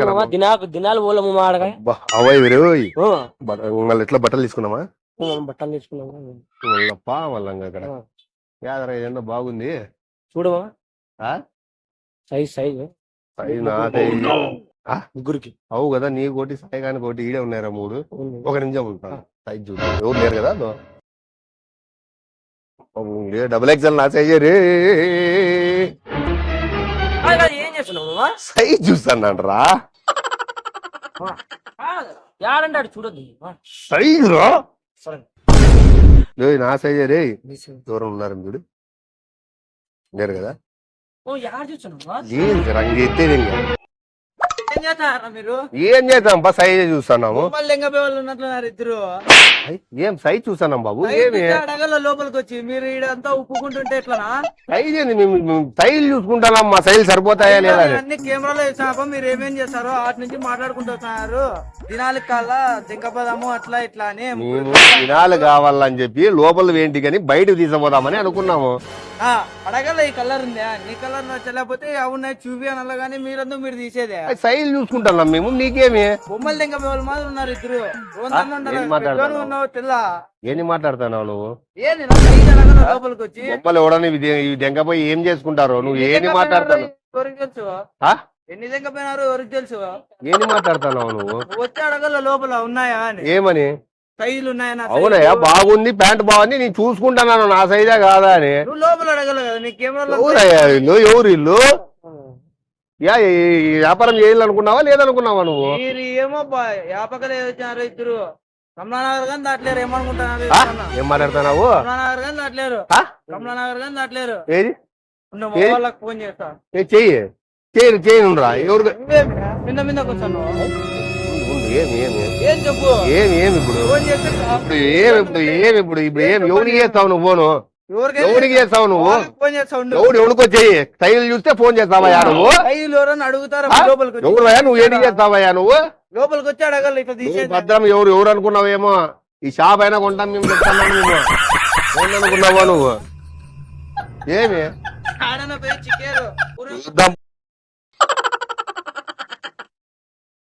కదా దినాకు దినాలు పోలము మా ఆడగా. అవయ్ విరోయ్ ఓ, మళ్ళీ ఎట్లా బట్టలు తీసుకున్నామా బట్టలు తీసుకున్నాము. అక్కడ. యాదరా బాగుంది. చూడమా? Size size. సైజ్? ముగ్గురికి. అవు కదా నీ కోటి సాయి కానీ కోటి ఈడే ఉన్నారా మూడు. ఒక నిమిషం ఉంటాను సైజ్ చూద్దాం ఎవరు లేరు కదా డబుల్ ఎక్స్ఎల్ నా సైజ్ రే. చేస్తున్నావు మామ? సైజ్ చూస్తాను రా యాడంటే ఆడు చూడొద్దు. సైజ్ రా సరే నా సైజ్ రే నీ size. దూరం ఉన్నారు చూడు లేరు కదా ఓ యాడ చూస్తున్నావు మామ? ఏంది రంగు ఎత్తేది ఇంకా ఏం చేస్తారా మీరు? ఏం చేద్దాం? బా సైజ్ చూస్తున్నాము. మళ్ళీ వాళ్ళు ఉన్నట్లున్నారు ఇద్దరు. ఏం సైజ్ చూస్తున్నాం బాబు? ఏమి? అడగల లోపలికి వచ్చి. మీరు ఈడంతా ఉప్పుకుంటుంటే ఎట్లనా? సైజ్ ఏంది? మేము సైజ్ చూసుకుంటున్నాం మా సైజ్ సరిపోతాయా లేదా అని. అన్ని కెమెరాలో వేసినాక మీరు ఏమేం చేస్తారో వాటి నుంచి మాట్లాడుకుంటూ వస్తున్నారు. దినాలకి కల్లా దింకపోదాము అట్లా ఇట్లా అని మేము దినాలు కావాలని చెప్పి లోపల ఏంటి కానీ బయటకు తీసుకుపోదామని అనుకున్నాము. ఆ, అడగల ఈ కలర్ ఉందా? నీ కలర్ నచ్చలేకపోతే అవునాయి చూపి అనలా కానీ మీరందరూ మీరు తీసేదే. ఐ, సైజ్ చూసుకుంటున్నాం మేము నీకేమి? బొమ్మలు మాత్రం ఉన్నారు ఇద్దరు. మాట్లాడుతున్నావు? ఏంది నువ్వు బొమ్మలు ఎవడని ఇవి దెంగపోయి ఏం చేసుకుంటారు? నువ్వు ఏంది మాట్లాడుతున్నావు? ఎన్ని దింకపోయినారు ఎవరికి తెలుసు? ఏంది మాట్లాడుతున్నావు నువ్వు? వచ్చి అడగల లోపల ఉన్నాయా అని. ఏమని? సైజులు ఉన్నాయా అవునయ్యా బాగుంది ప్యాంట్ బాగుంది నేను చూసుకుంటున్నాను నా సైజా కాదా అని. నువ్వు లోపల అడగల కదా నీ ఇల్లు ఎవరు ఇల్లు యా వ్యాపారం చేయాలనుకున్నావా? లేదనుకున్నావా నువ్వు? మీరు ఏమో వ్యాపకలే వచ్చినారు ఇద్దరు. కమలానగర్ కానీ దాట్లేరు ఏమనుకుంటున్నారు? ఏం మాట్లాడుతున్నావు? కమలానగర్ కానీ దాట్లేరు? కమలానగర్ కానీ దాట్లేరు. ఏది? వాళ్ళకి ఫోన్ చేస్తా. చెయ్యి. చేయను చేయను రా ఎవరు కూర్చోను ఏమి ఏమి ఏం చెప్పు? ఏమి ఏమి ఇప్పుడు? ఏమి ఇప్పుడు ఏమి ఇప్పుడు ఇప్పుడు ఏమి ఎవరికి చేస్తావు నువ్వు ఫోను? ఎవరికి చేస్తావు నువ్వు? ఫోన్ చేస్తా ఉండు. ఎవడు ఎవరికో చెయ్యి. టైల్ చూస్తే ఫోన్ చేస్తావయ్యా నువ్వు ఐదులు ఎవరన్నా అడుగుతారా ఆ? లోపలికి వచ్చి? ఎవరుయా నువ్వు ఏంటి చేస్తావయ్యా నువ్వు లోపలికి వచ్చి అడగల ఇట్లా తీసేది. భద్రం ఎవరు ఎవరు అనుకున్నావేమో? ఈ షాప్ అయినా కొంటాం మేము ఏంటి అనుకున్నావా నువ్వు? ఏమి? ఆడన పోయి చిక్కారు. చూద్దాం